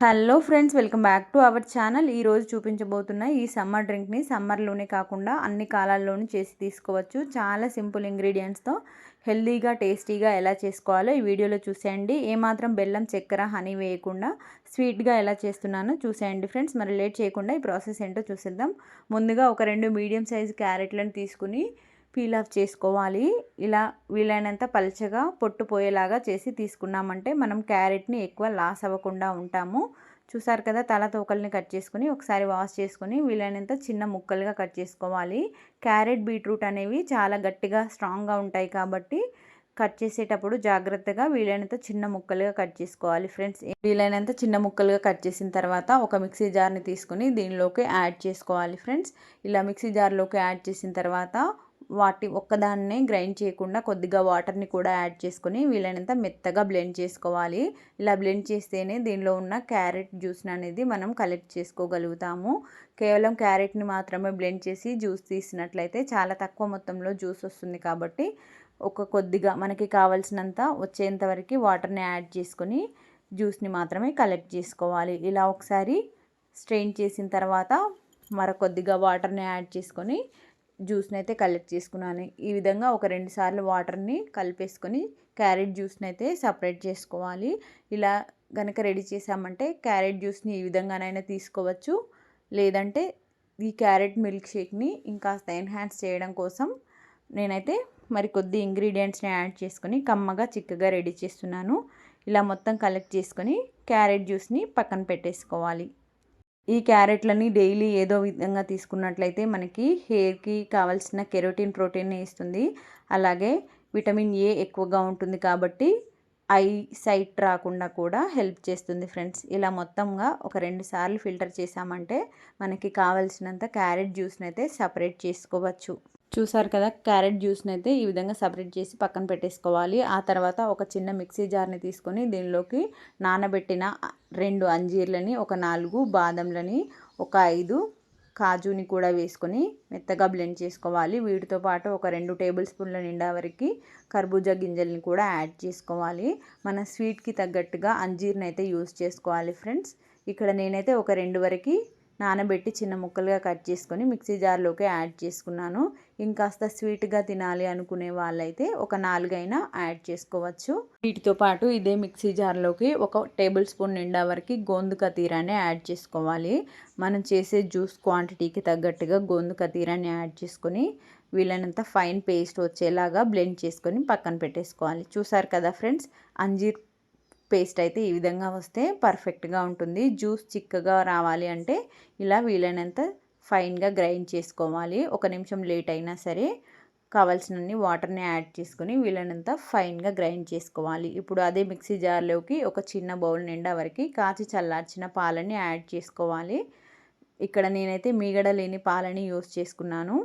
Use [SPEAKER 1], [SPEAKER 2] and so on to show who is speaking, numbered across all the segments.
[SPEAKER 1] Hello friends welcome back to our channel. ఈరోజు చూపించబోతున్న ఈ సమ్మర్ డ్రింక్ని సమ్మర్లోనే కాకుండా అన్ని కాలాల్లోనూ చేసి తీసుకోవచ్చు. చాలా సింపుల్ ఇంగ్రీడియంట్స్తో హెల్దీగా టేస్టీగా ఎలా చేసుకోవాలో ఈ వీడియోలో చూసేయండి. ఏమాత్రం బెల్లం చక్కెర హనీ వేయకుండా స్వీట్గా ఎలా చేస్తున్నానో చూసేయండి ఫ్రెండ్స్. మరి లేట్ చేయకుండా ఈ ప్రాసెస్ ఏంటో చూసేద్దాం. ముందుగా ఒక రెండు మీడియం సైజు క్యారెట్లను తీసుకుని పీల్ ఆఫ్ చేసుకోవాలి. ఇలా వీలైనంత పలచగా పొట్టు పోయేలాగా చేసి తీసుకున్నామంటే మనం క్యారెట్ని ఎక్కువ లాస్ అవ్వకుండా ఉంటాము. చూసారు కదా తల తోకల్ని కట్ చేసుకుని ఒకసారి వాష్ చేసుకుని వీలైనంత చిన్న ముక్కలుగా కట్ చేసుకోవాలి. క్యారెట్ బీట్రూట్ అనేవి చాలా గట్టిగా స్ట్రాంగ్గా ఉంటాయి కాబట్టి కట్ చేసేటప్పుడు జాగ్రత్తగా వీలైనంత చిన్న ముక్కలుగా కట్ చేసుకోవాలి ఫ్రెండ్స్. వీలైనంత చిన్న ముక్కలుగా కట్ చేసిన తర్వాత ఒక మిక్సీ జార్ని తీసుకుని దీనిలోకి యాడ్ చేసుకోవాలి ఫ్రెండ్స్. ఇలా మిక్సీ జార్లోకి యాడ్ చేసిన తర్వాత వాటి ఒక్కదాన్నే గ్రైండ్ చేయకుండా కొద్దిగా వాటర్ని కూడా యాడ్ చేసుకొని వీలైనంత మెత్తగా బ్లెండ్ చేసుకోవాలి. ఇలా బ్లెండ్ చేస్తేనే దీనిలో ఉన్న క్యారెట్ జ్యూస్ని అనేది మనం కలెక్ట్ చేసుకోగలుగుతాము. కేవలం క్యారెట్ని మాత్రమే బ్లెండ్ చేసి జ్యూస్ తీసినట్లయితే చాలా తక్కువ మొత్తంలో జ్యూస్ వస్తుంది కాబట్టి ఒక కొద్దిగా మనకి కావాల్సినంత వచ్చేంత వరకు వాటర్ని యాడ్ చేసుకొని జ్యూస్ని మాత్రమే కలెక్ట్ చేసుకోవాలి. ఇలా ఒకసారి స్ట్రెయిన్ చేసిన తర్వాత మరొకొద్దిగా వాటర్ని యాడ్ చేసుకొని జ్యూస్ని అయితే కలెక్ట్ చేసుకున్నాను. ఈ విధంగా ఒక రెండు సార్లు వాటర్ని కలిపేసుకొని క్యారెట్ జ్యూస్ని అయితే సపరేట్ చేసుకోవాలి. ఇలా కనుక రెడీ చేసామంటే క్యారెట్ జ్యూస్ని ఈ విధంగానైనా తీసుకోవచ్చు. లేదంటే ఈ క్యారెట్ మిల్క్ షేక్ని ఇంకాస్త ఎన్హాన్స్ చేయడం కోసం నేనైతే మరి కొద్ది ఇంగ్రీడియంట్స్ని యాడ్ చేసుకొని కమ్మగా చిక్కగా రెడీ చేస్తున్నాను. ఇలా మొత్తం కలెక్ట్ చేసుకొని క్యారెట్ జ్యూస్ని పక్కన పెట్టేసుకోవాలి. ఈ క్యారెట్లని డైలీ ఏదో విధంగా తీసుకున్నట్లయితే మనకి హెయిర్కి కావాల్సిన కెరోటిన్ ప్రోటీన్ ఇస్తుంది. అలాగే విటమిన్ ఏ ఎక్కువగా ఉంటుంది కాబట్టి ఐ సైట్ రాకుండా కూడా హెల్ప్ చేస్తుంది ఫ్రెండ్స్. ఇలా మొత్తంగా ఒక రెండు సార్లు ఫిల్టర్ చేసామంటే మనకి కావలసినంత క్యారెట్ జ్యూస్ని అయితే సపరేట్ చేసుకోవచ్చు. చూసారు కదా క్యారెట్ జ్యూస్ని అయితే ఈ విధంగా సపరేట్ చేసి పక్కన పెట్టేసుకోవాలి. ఆ తర్వాత ఒక చిన్న మిక్సీ జార్ని తీసుకొని దీనిలోకి నానబెట్టిన రెండు అంజీర్లని ఒక నాలుగు బాదంలని ఒక ఐదు కాజుని కూడా వేసుకొని మెత్తగా బ్లెండ్ చేసుకోవాలి. వీటితో పాటు ఒక రెండు టేబుల్ స్పూన్ల నిండా వరకు కర్బూజా గింజల్ని కూడా యాడ్ చేసుకోవాలి. మన స్వీట్కి తగ్గట్టుగా అంజీర్ని అయితే యూస్ చేసుకోవాలి ఫ్రెండ్స్. ఇక్కడ నేనైతే ఒక రెండు వరకు నానబెట్టి చిన్న ముక్కలుగా కట్ చేసుకొని మిక్సీ జార్లోకి యాడ్ చేసుకున్నాను. ఇంకాస్త స్వీట్గా తినాలి అనుకునే వాళ్ళైతే ఒక నాలుగైనా యాడ్ చేసుకోవచ్చు. వీటితో పాటు ఇదే మిక్సీ జార్లోకి ఒక టేబుల్ స్పూన్ నిండా వరకు గోందు కతీరాన్ని యాడ్ చేసుకోవాలి. మనం చేసే జ్యూస్ క్వాంటిటీకి తగ్గట్టుగా గోందు కతీరాన్ని యాడ్ చేసుకొని వీలైనంత ఫైన్ పేస్ట్ వచ్చేలాగా బ్లెండ్ చేసుకొని పక్కన పెట్టేసుకోవాలి. చూసారు కదా ఫ్రెండ్స్ అంజీర్ పేస్ట్ అయితే ఈ విధంగా వస్తే పర్ఫెక్ట్గా ఉంటుంది. జ్యూస్ చిక్కగా రావాలి అంటే ఇలా వీలైనంత ఫైన్గా గ్రైండ్ చేసుకోవాలి. ఒక నిమిషం లేట్ అయినా సరే కావాల్సినన్ని వాటర్ని యాడ్ చేసుకుని వీలైనంత ఫైన్గా గ్రైండ్ చేసుకోవాలి. ఇప్పుడు అదే మిక్సీ జార్లోకి ఒక చిన్న బౌల్ నిండా వరకు కాచి చల్లార్చిన పాలని యాడ్ చేసుకోవాలి. ఇక్కడ నేనైతే మీగడ లేని పాలని యూస్ చేసుకున్నాను.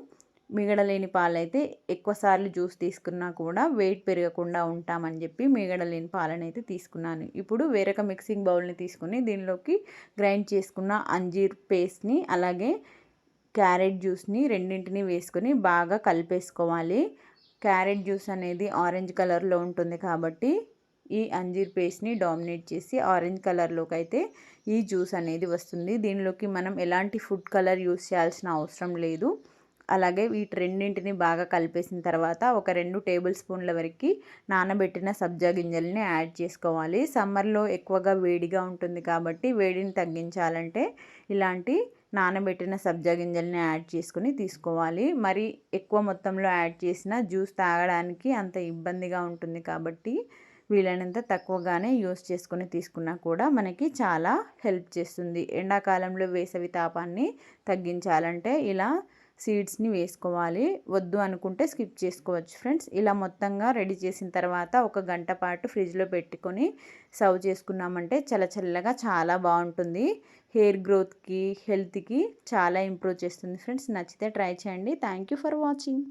[SPEAKER 1] మిగడలేని పాలైతే ఎక్కువసార్లు జ్యూస్ తీసుకున్నా కూడా వెయిట్ పెరగకుండా ఉంటామని చెప్పి మిగడలేని పాలను అయితే తీసుకున్నాను. ఇప్పుడు వేరొక మిక్సింగ్ బౌల్ని తీసుకుని దీనిలోకి గ్రైండ్ చేసుకున్న అంజీర్ పేస్ట్ని అలాగే క్యారెట్ జ్యూస్ని రెండింటిని వేసుకొని బాగా కలిపేసుకోవాలి. క్యారెట్ జ్యూస్ అనేది ఆరెంజ్ కలర్లో ఉంటుంది కాబట్టి ఈ అంజీర్ పేస్ట్ని డామినేట్ చేసి ఆరెంజ్ కలర్లోకి అయితే ఈ జ్యూస్ అనేది వస్తుంది. దీనిలోకి మనం ఎలాంటి ఫుడ్ కలర్ యూస్ చేయాల్సిన అవసరం లేదు. అలాగే వీటి రెండింటిని బాగా కలిపేసిన తర్వాత ఒక రెండు టేబుల్ స్పూన్ల వరకు నానబెట్టిన సబ్జా గింజల్ని యాడ్ చేసుకోవాలి. సమ్మర్లో ఎక్కువగా వేడిగా ఉంటుంది కాబట్టి వేడిని తగ్గించాలంటే ఇలాంటి నానబెట్టిన సబ్జా గింజల్ని యాడ్ చేసుకుని తీసుకోవాలి. మరి ఎక్కువ మొత్తంలో యాడ్ చేసిన జ్యూస్ తాగడానికి అంత ఇబ్బందిగా ఉంటుంది కాబట్టి వీలైనంత తక్కువగానే యూస్ చేసుకొని తీసుకున్నా కూడా మనకి చాలా హెల్ప్ చేస్తుంది. ఎండాకాలంలో వేసవి తాపాన్ని తగ్గించాలంటే ఇలా సీడ్స్ని వేసుకోవాలి. వద్దు అనుకుంటే స్కిప్ చేసుకోవచ్చు ఫ్రెండ్స్. ఇలా మొత్తంగా రెడీ చేసిన తర్వాత ఒక గంట పాటు ఫ్రిడ్జ్లో పెట్టుకొని సర్వ్ చేసుకున్నామంటే చల్లచల్లగా చాలా బాగుంటుంది. హెయిర్ గ్రోత్కి హెల్త్కి చాలా ఇంప్రూవ్ చేస్తుంది ఫ్రెండ్స్. నచ్చితే ట్రై చేయండి. Thank for watching.